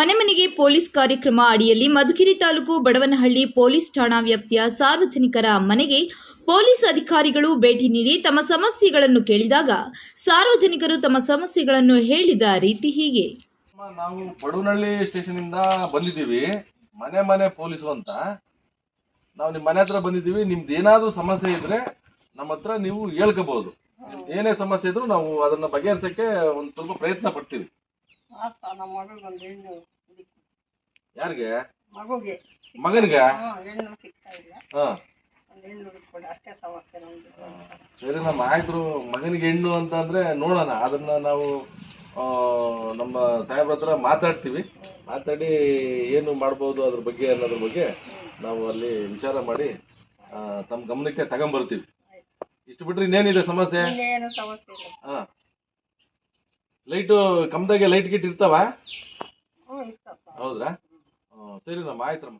ಮನೆ ಮನೆಗೆ ಪೊಲೀಸ್ ಕಾರ್ಯಕ್ರಮ ಅಡಿಯಲ್ಲಿ ಮಧುಗಿರಿ ತಾಲೂಕು ಬಡವನಹಳ್ಳಿ ಪೊಲೀಸ್ ಠಾಣಾ ವ್ಯಾಪ್ತಿಯ ಸಾರ್ವಜನಿಕರ ಮನೆಗೆ ಪೊಲೀಸ್ ಅಧಿಕಾರಿಗಳು ಭೇಟಿ ನೀಡಿ ತಮ್ಮ ಸಮಸ್ಯೆಗಳನ್ನು ಕೇಳಿದಾಗ ಸಾರ್ವಜನಿಕರು ತಮ್ಮ ಸಮಸ್ಯೆಗಳನ್ನು ಹೇಳಿದ ರೀತಿ ಹೀಗೆ. ನಾವು ಬಡವನಹಳ್ಳಿ ಸ್ಟೇಷನ್ ಇಂದ ಬಂದಿದ್ದೀವಿ. ಮನೆ ಮನೆ ಪೊಲೀಸು ಅಂತ. ನಾವು ನಿಮ್ಮ ಮನೆ ಹತ್ರ ಬಂದಿದ್ದೀವಿ. ನಿಮ್ದು ಏನಾದ್ರೂ ಸಮಸ್ಯೆ ಇದ್ರೆ ನಮ್ಮ ಹತ್ರ ನೀವು ಹೇಳ್ಕೋಬಹುದು ಏನೇ ಸಮಸ್ಯೆ ಇದ್ರು ನಾವು ಅದನ್ನ ಬಗೆಹರಿಸಕ್ಕೆ ಒಂದು ಸ್ವಲ್ಪ ಪ್ರಯತ್ನ ಪಡ್ತೀವಿ. ನಮ್ಮ ಯಾರಿಗೆ? ಮಗುಗೆ. ಮಗನಿಗೆ? ಹೆಣ್ಣು ಸಿಗ್ತಾ ಇಲ್ಲ. ಹಾ. ಒಂದು ಹೆಣ್ಣು ಹುಡುಕ್ಕೊಡಿ ಅಷ್ಟೇ ಸಮಸ್ಯೆ ನಮ್ದು. ಸರಿ ನಮ್ಮ ಆಯ್ತು ಮಗನಿಗೆ ಹೆಣ್ಣು ಅಂತ ಅಂದ್ರೆ ನೋಡೋಣ. ಅದನ್ನ ನಾವು ಆ, ನಮ್ಮ ಸಾಹೇಬ್ರ ಹತ್ರ ಮಾತಾಡ್ತೀವಿ. ಮಾತಾಡಿ ಏನು ಮಾಡ್ಬೋದು ಅದ್ರ ಬಗ್ಗೆ ಅನ್ನೋದ್ರ ಬಗ್ಗೆ ನಾವು ಅಲ್ಲಿ ವಿಚಾರ ಮಾಡಿ ಆ, ತಮ್ಮ ಗಮನಕ್ಕೆ ತಗೊಂಬರ್ತೀವಿ. ಇಷ್ಟು ಬಿಟ್ರೆ ಇನ್ನೇನಿದೆ ಸಮಸ್ಯೆ? ಇನ್ನೇನು ಸಮಸ್ಯೆ ಇಲ್ಲ. ಹಾ. ಲೈಟು ಕಮ್ದಾಗೆ ಲೈಟ್ ಗಿಟ್ ಇರ್ತಾವ? ಹ್ಞೂ ಹೌದ್ರಾ? ಹ್ಮ್, ಸರಿ ನಮ್ಮ ಆಯ್ತಮ್ಮ